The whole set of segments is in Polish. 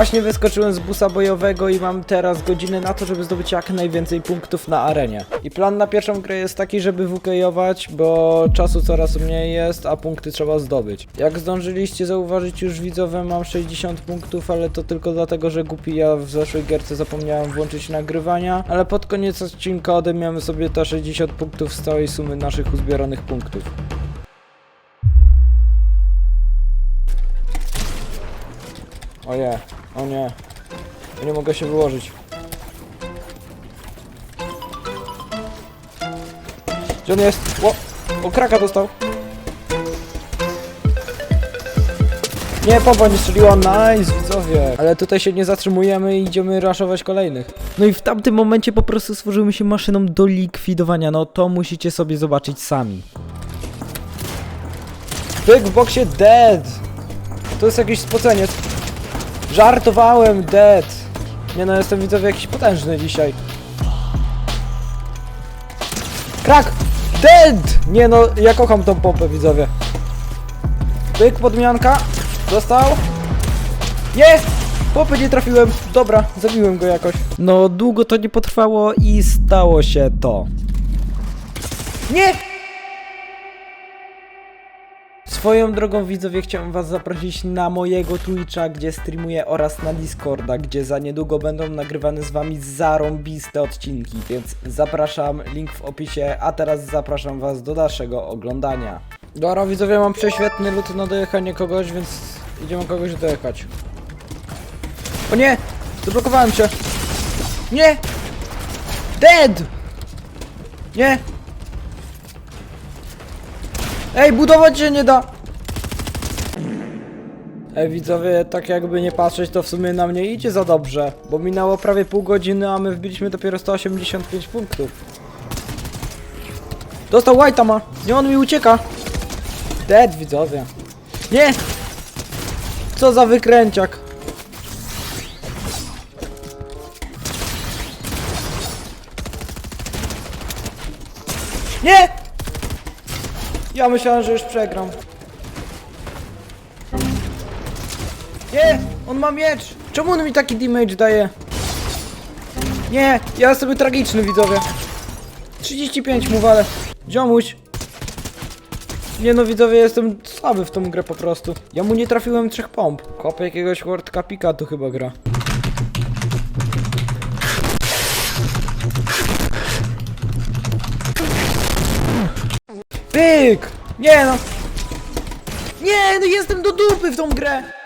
Właśnie wyskoczyłem z busa bojowego i mam teraz godzinę na to, żeby zdobyć jak najwięcej punktów na arenie. I plan na pierwszą grę jest taki, żeby WK'ować, bo czasu coraz mniej jest, a punkty trzeba zdobyć. Jak zdążyliście zauważyć już widzowie, mam 60 punktów, ale to tylko dlatego, że głupi ja w zeszłej gierce zapomniałem włączyć nagrywania, ale pod koniec odcinka odejmiemy sobie te 60 punktów z całej sumy naszych uzbieranych punktów. O nie, o nie. Ja nie mogę się wyłożyć. Gdzie on jest? O, o kraka dostał. Nie, pompa nie strzeliła, nice, widzowie. Ale tutaj się nie zatrzymujemy i idziemy raszować kolejnych. No i w tamtym momencie po prostu stworzymy się maszyną do likwidowania, no to musicie sobie zobaczyć sami. Byk w boksie dead. To jest jakiś spoceniec. Żartowałem, dead. Nie no, jestem widzowie jakiś potężny dzisiaj. Krak! Dead! Nie no, ja kocham tą pompę, widzowie. Pyk, podmianka. Dostał. Nie! Popy nie trafiłem. Dobra, zabiłem go jakoś. No, długo to nie potrwało i stało się to. Nie! Swoją drogą widzowie chciałem was zaprosić na mojego Twitcha, gdzie streamuję oraz na Discorda, gdzie za niedługo będą nagrywane z wami zarąbiste odcinki, więc zapraszam, link w opisie, a teraz zapraszam was do dalszego oglądania. Dobra widzowie, mam prześwietny lód na dojechanie kogoś, więc idziemy kogoś dojechać. O nie! Zablokowałem się! Nie! Dead! Nie! Ej, budować się nie da! Ej, widzowie, tak jakby nie patrzeć, to w sumie nam nie idzie za dobrze, bo minęło prawie pół godziny, a my wbiliśmy dopiero 185 punktów. Dostał White'a ma! Nie, on mi ucieka! Dead, widzowie. Nie! Co za wykręciak! Nie! Ja myślałem, że już przegram. Nie! On ma miecz! Czemu on mi taki damage daje? Nie! Ja sobie tragiczny, widzowie. 35 mu walę. Ziomuś. Nie no, widzowie, jestem słaby w tą grę po prostu. Ja mu nie trafiłem trzech pomp. Kopę jakiegoś World Cupika tu chyba gra. Pyk! Nie no! Nie, no jestem do dupy w tą grę!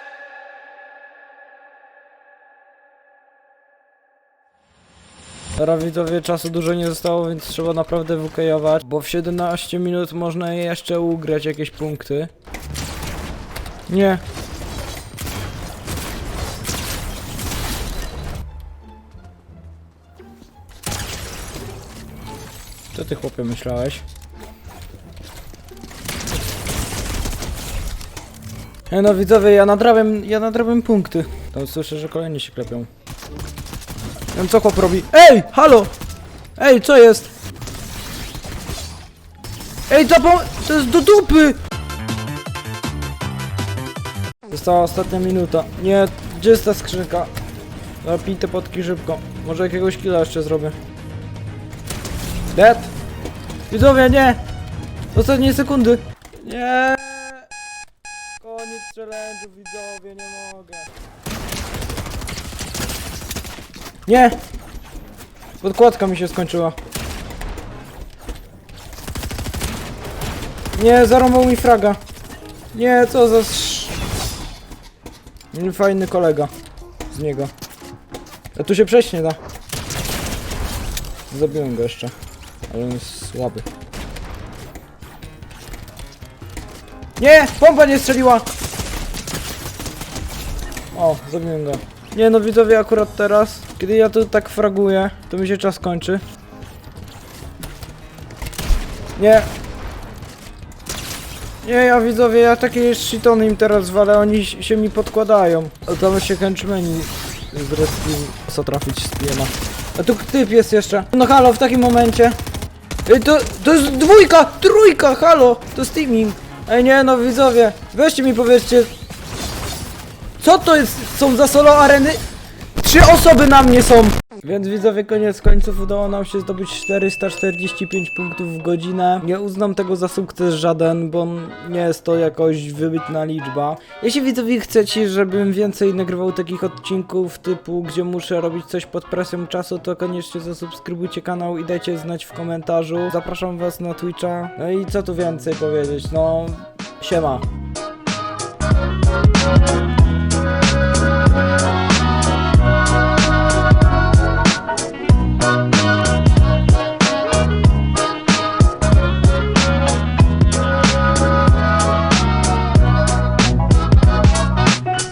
Dobra widzowie, czasu dużo nie zostało, więc trzeba naprawdę wykajować, bo w 17 minut można jeszcze ugrać jakieś punkty. Nie. Co ty chłopie myślałeś? Nie no widzowie, ja nadrabiam, ja nadrabiam punkty. Tam słyszę, że kolejni się klepią. Wiem co chłop robi. Ej, halo! Ej, co jest? Ej, to, po... to jest do dupy! Została ostatnia minuta. Nie, gdzie jest ta skrzynka? Zapij te potki szybko. Może jakiegoś killa jeszcze zrobię. Dead! Widzowie, nie! Ostatnie sekundy! Nie! Koniec challenge'u, widzowie, nie mogę. Nie! Podkładka mi się skończyła. Nie, zarąbał mi fraga. Nie, co za... Fajny kolega. Z niego. A tu się przejść nie da. Zabiłem go jeszcze. Ale on jest słaby. Nie! Pompa nie strzeliła! O, zabiłem go. Nie no widzowie, akurat teraz, kiedy ja tu tak fraguję, to mi się czas kończy. Nie. Nie, ja widzowie, ja takie shitony im teraz walę, oni się mi podkładają. A tam się henchmeni z co trafić z piema. A tu typ jest jeszcze. No halo, w takim momencie. Ej, to, to jest dwójka, trójka, halo, to teaming. Ej, nie no widzowie, weźcie mi powiedzcie, Co to jest? Są za solo areny? Trzy osoby na mnie są! Więc widzowie, koniec końców udało nam się zdobyć 445 punktów w godzinę. Nie uznam tego za sukces żaden, bo nie jest to jakoś wybitna liczba. Jeśli widzowie chcecie, żebym więcej nagrywał takich odcinków typu, gdzie muszę robić coś pod presją czasu, to koniecznie zasubskrybujcie kanał i dajcie znać w komentarzu. Zapraszam was na Twitcha. No i co tu więcej powiedzieć, no... Siema.